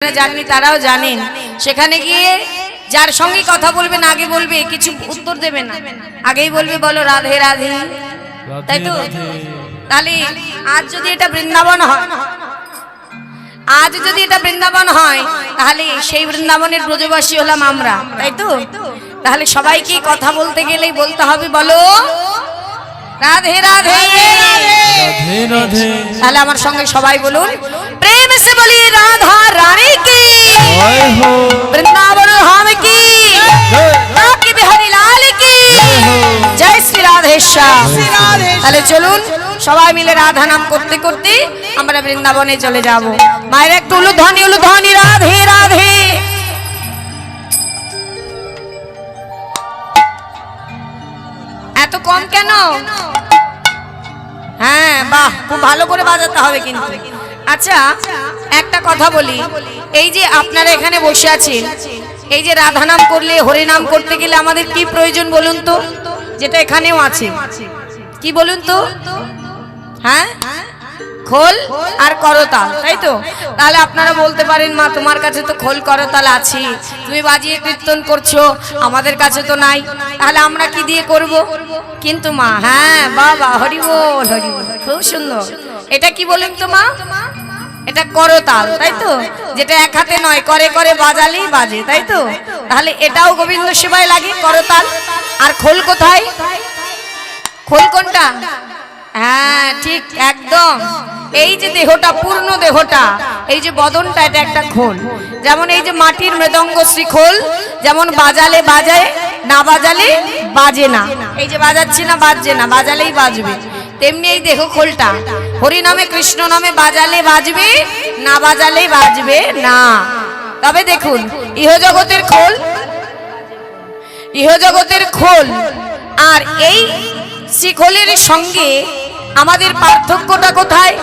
যারা জাননি তারাও জানেন। সেখানে গিয়ে যার সঙ্গে কথা বলবেন আগে বলবে কিছু উত্তর দেবে না। আগেই বলবে বলো রাধে রাধে। তাই তো? তাহলে আজ যদি এটা বৃন্দাবন হয় আজ যদি এটা বৃন্দাবন হয় তাহলে সেই বৃন্দাবনের ব্রজবাসী হলাম আমরা তাই তো? তাহলে সবাইকে কথা বলতে গেলেই বলতে হবে বলো রাধে রাধে। রাধে রাধে। তাহলে আমার সঙ্গে সবাই বলুন প্রেম সে বলি রাধা রানী কি? বৃন্দাবন ধাম কি? জয় বিহারী লাল কি? জয় শ্রী রাধেশ্বর তাহলে চলুন সবাই মিলে রাধা নাম করতে করতে আমরা বৃন্দাবনে চলে যাব। মায়ের একটু উলুধ্বনি উলুধ্বনি রাধে রাধে। এত কম কেন? হ্যাঁ বাহ, খুব ভালো করে বাজাতে হবে কিন্তু। আচ্ছা একটা কথা বলি। এই যে আপনারা এখানে বসে আছেন, এই যে রাধা নাম করলে হরি নাম করতে গেলে আমাদের কি প্রয়োজন বলুন তো? যেটা এখানেও আছে। কি বলুন তো? হ্যাঁ? খোল আর করতাল তাই তো? তাহলে আপনারা বলতে পারেন, মা, তোমার কাছে তো খোল করতাল আছে তুমি বাজিয়ে কীর্তন করছ, আমাদের কাছে তো নাই। তাহলে আমরা কি দিয়ে করব? কিন্তু মা হ্যাঁ বাবা, হরি বল হরি বল, খুব সুন্দর। এটা কি বলুন তো মা? এটা করতাল তাই তো? যেটা এক হাতে নয়, করে করে বাজালেই বাজে, তাই তো? তাহলে এটাও গোবিন্দ সেবায় লাগে করতাল আর খোল কোথায়? খোল কোনটা? হ্যাঁ ঠিক একদম। এই যে দেহটা, পূর্ণ দেহটা, এই যে বদনটা, এটা একটা খোল। যেমন এই যে মাটির মৃদঙ্গ শ্রীখোল যেমন বাজালে বাজায়, না বাজালে বাজে না। এই যে বাজাচ্ছি না, বাজছে না, বাজালেই বাজবে। তেমনি এই দেহ খোলটা, হরি নামে কৃষ্ণ নামে বাজালে বাজবে, না বাজালেই বাজবে না। তবে দেখুন, ইহজগতের খোল ইহজগতের খোল, আর এই শিখলের সঙ্গে আমাদের পার্থক্যটা কোথায়?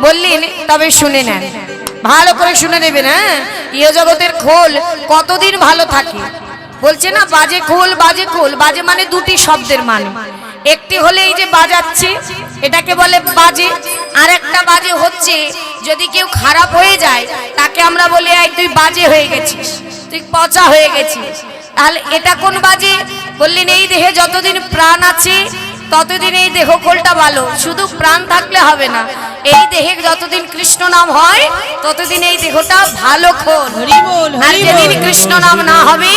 বললেন তবে শুনে নেন। ভালো করে শুনে নেবেন হ্যাঁ? ইহজগতের খোল কতদিন ভালো থাকে? বলছে না, বাজে খোল বাজে খোল। বাজে মানে দুটি শব্দের মানে। একটি হলে এই যে বাজাচ্ছে, এটাকে বলে বাজে। আর একটা বাজে হচ্ছে, যদি কেউ খারাপ হয়ে যায়, তাকে আমরা বলি, এই তুই বাজে হয়ে গেছিস, তুই পচা হয়ে গেছিস। তাহলে এটা কোন বাজে? বললেন, এই দেহে যতদিন প্রাণ আছে ততদিন এই দেহ খোলটা ভালো শুধু প্রাণ থাকলে হবে না। এই দেহে যতদিন কৃষ্ণ নাম হয় ততদিন এই দেহটা ভালো খোল। আর যেদিন কৃষ্ণ নাম না হবে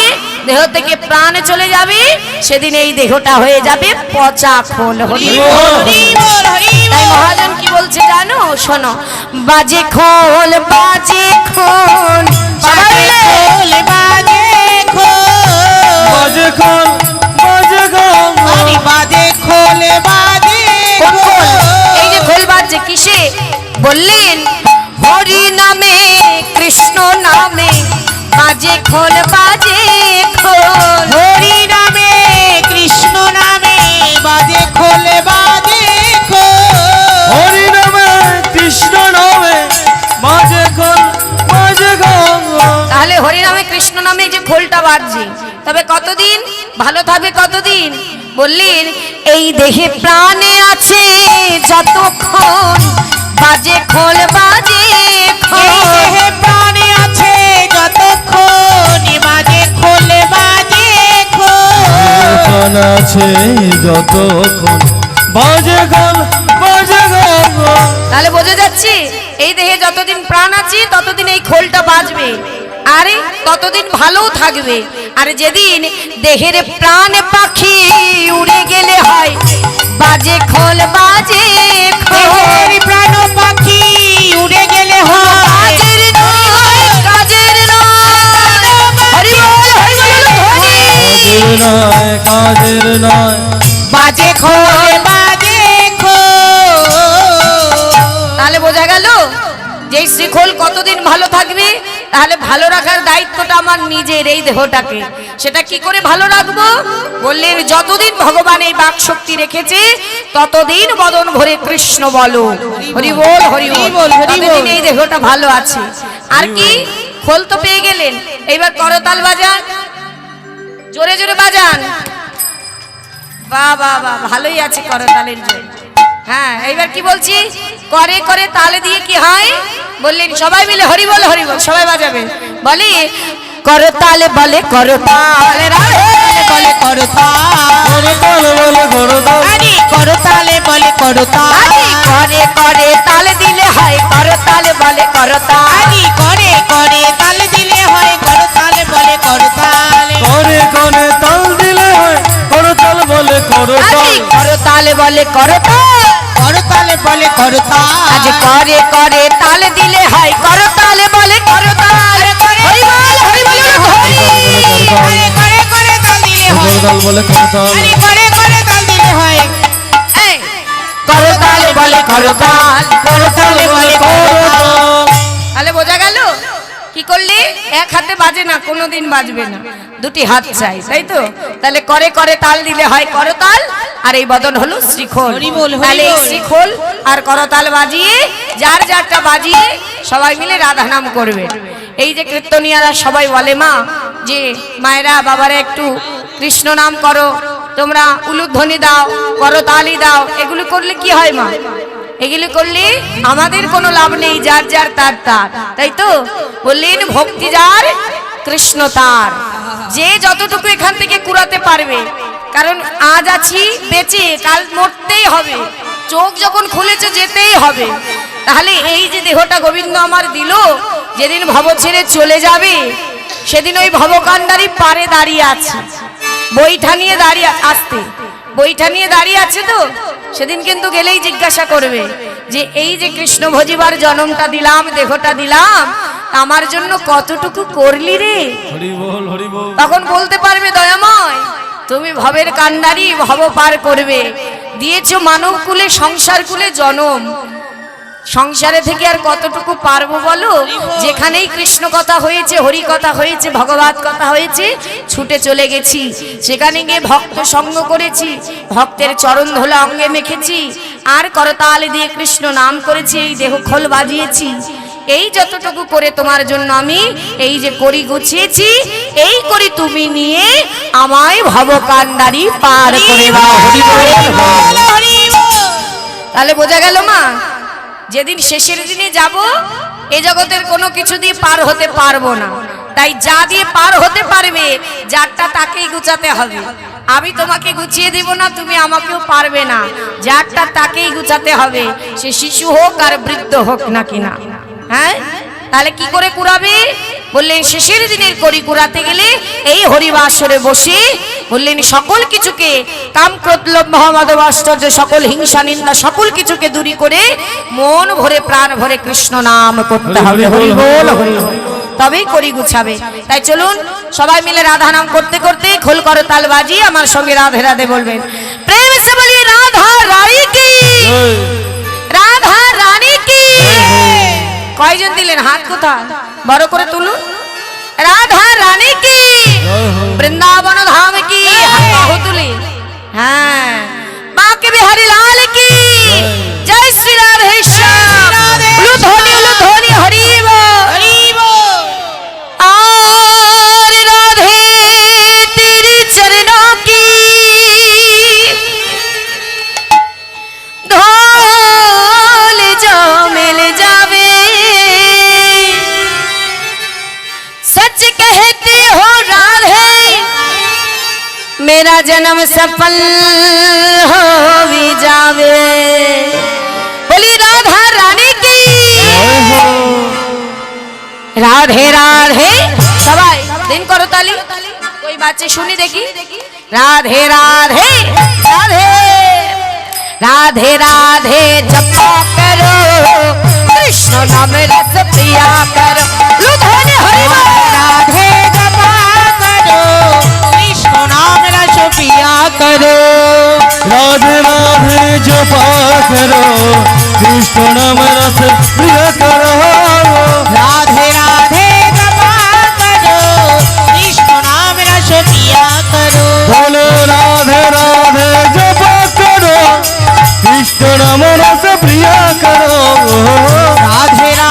দেহ থেকে প্রাণ চলে যাবে সেদিন এই দেহটা হয়ে যাবে পচা খোল। তাই মহাজন কি বলছে জানো? শোনো বাজে খোল বাজে খোল বাজে খোল বাজে বাজে খোল বাজে খোল। হরি নামে কৃষ্ণ নামে বাজে খোলে বাজে খোল। হরি নামে কৃষ্ণ নামে বাজে খোল বাজে গঙ্গ তাহলে হরি নামে কৃষ্ণ নামে যে খোলটা বাজছে তবে কতদিন? ভালো থাকবে কতদিন? বললেন এই দেহে প্রাণে আছে যতক্ষণ বাজে খোল বাজে। প্রাণ আছে যতক্ষণ। বাজে খোল বাজে গঙ্গ তাহলে বোঝা যাচ্ছে এই দেহে যতদিন প্রাণ আছে ততদিন এই খোলটা বাজবে। আরে ততদিন ভালোও থাকবে। আর যেদিন দেহের প্রাণ পাখি উড়ে গেলে হয় বাজে খোল বাজে খোল। প্রাণ পাখি উড়ে গেলে হয়। কাজের নয় কাজের নয়। বাজে খোলে বাজে তাহলে বোঝা গেল যে এই শ্রীখোল কতদিন ভালো থাকবে? তাহলে ভালো রাখার দায়িত্বটা আমার নিজের এই দেহটাকে। সেটা কি করে ভালো রাখব? বললেন যতদিন ভগবান এই বাক শক্তি রেখেছে ততদিন বদন ভরে কৃষ্ণ বল। হরি বল, হরি বল। ততদিন এই দেহটা ভালো আছে। আর কি? খোল তো পেয়ে গেলেন। এইবার করতাল বাজান। জোরে জোরে বাজান। বাহ বা বাহ ভালোই আছে করতালের জন্য হ্যাঁ এইবার কি বলছি? করে করে তালে দিয়ে কি হয়? বললেন সবাই মিলে হরি বল হরি বল সবাই বাজাবে। বলি করতাল বলে করতাল বলে করতাল করতাল বলে করতাল আরে করতালে বলে করতাল আরে করে করে করতাল বলে করতাল করতালে বলে করতাল আজ করে করে তাল দিলে হয়। করতাল বলে করতাল হরি বল হরি বল হরি আরে করে করে তাল দিলে হয়। করতাল বলে করতাল আরে করে করে তাল দিলে হয়। এই, করতাল বলে করতাল করতাল বলে করতাল তাহলে বোঝা গেল? করলি এক হাতে বাজে না কোনোদিন বাজবে না। দুটি হাত চাই তাই তো? তাহলে করে করে তাল দিলে হয় করতাল আর এই বদন হলো শ্রীখোল। তাহলে এই শ্রীখোল আর করতাল বাজিয়ে যার যারটা বাজিয়ে সবাই মিলে রাধা নাম করবে। এই যে কীর্তনিয়ারা সবাই বলে মা যে মায়েরা বাবারা একটু কৃষ্ণ নাম করো তোমরা উলুধ্বনি দাও করতালি দাও এগুলো করলে কি হয় মা? এগুলি করলে আমাদের কোনো লাভ নেই, যার যার তার তার। তাই তো? বললেন, ভক্তি যার, কৃষ্ণ তার। যে যতটুকু এখান থেকে কুড়াতে পারবে, কারণ আজ আছি, বেঁচে, কাল মরতেই হবে। চোখ যখন খুলেছে, যেতেই হবে। তাহলে এই যে দেহটা গোবিন্দ আমার দিল, যেদিন ভব ছেড়ে চলে যাবে, সেদিন ওই ভবকান্ডারি পারে দাঁড়িয়ে আছে। বইটা নিয়ে দাঁড়িয়ে আসতে। বইটা নিয়ে দাঁড়িয়ে আছে তো? সেদিন কিন্তু গেলেই জিজ্ঞাসা করবে যে এই যে কৃষ্ণ ভজিবার জন্মটা দিলাম দেহটা দিলাম আমার জন্য কতটুকু করলি রে? তখন বলতে পারবে দয়াময় তুমি ভবের কান্ডারি ভব পার করবে। দিয়েছ মানব কুলে সংসার কুলে জনম। সংসারে থেকে আর কতটুকু পারব বলো? যেখানেই কৃষ্ণ কথা হয়েছে হরি কথা হয়েছে ভগবত কথা হয়েছে ছুটে চলে গেছি। সেখানে গিয়ে ভক্ত সঙ্গ করেছি ভক্তের চরণ ধোলা অঙ্গে মেখেছি আর করতাল দিয়ে কৃষ্ণ নাম করেছি এই দেহ খোল বাজিয়েছি। এই যতটুকু করে তোমার জন্য আমি এই যে করি গুছিয়েছি এই করি তুমি নিয়ে আমায় ভবকান্ডারি পার করে। তাহলে বোঝা গেল মা? যেদিন শেষের দিনে যাব, এ জগতের কোনো কিছু দিয়ে পার হতে পারব না। তাই যা দিয়ে পার হতে পারবে, যারটা তাকেই গুছাতে হবে। আমি তোমাকে গুছিয়ে দিব না, তুমি আমাকেও পারবে না। যারটা তাকেই গুছাতে হবে, সে শিশু হোক আর বৃদ্ধ হোক না কিনা। হ্যাঁ? তাহলে কি করে কুড়াবে? বললেন শেষের দিনের করি কুড়াতে গেলে এই হরিবাসরে বসে বললেন সকল কিছুকে কাম ক্রোধ লোভ মহামাধ আশ্চর্য সকল হিংসা নিন্দা সকল কিছুকে দূরী করে মন ভরে প্রাণ ভরে কৃষ্ণ নাম করতে হবে। হরি বল হরি তবেই করি গুছাবে। তাই চলুন সবাই মিলে রাধা নাম করতে করতে খোল করো তাল বাজিয়ে আমার সঙ্গে রাধে রাধে বলবেন। প্রেম সে বলি রাধা রানী কি? রাধা রানী কি? কয়জন দিলেন? হাত কোথায়? বড় করে তুলুন। রাধা রানী কি? বৃন্দাবন ধাম কি? তুলি। হ্যাঁ। বাঁকে বিহারি লাল কি? জয় শ্রী রাধে मेरा जन्म सफल हो भी जावे। बोली राधा रानी की। राधे राधे। सवाई दिन करो ताली कोई बच्चे सुनी देखी। राधे राधे राधे। राधे राधे, जपा करो। कृष्ण नाम रस पिया करो। কৃষ্ণ নাম রস প্রিয় করো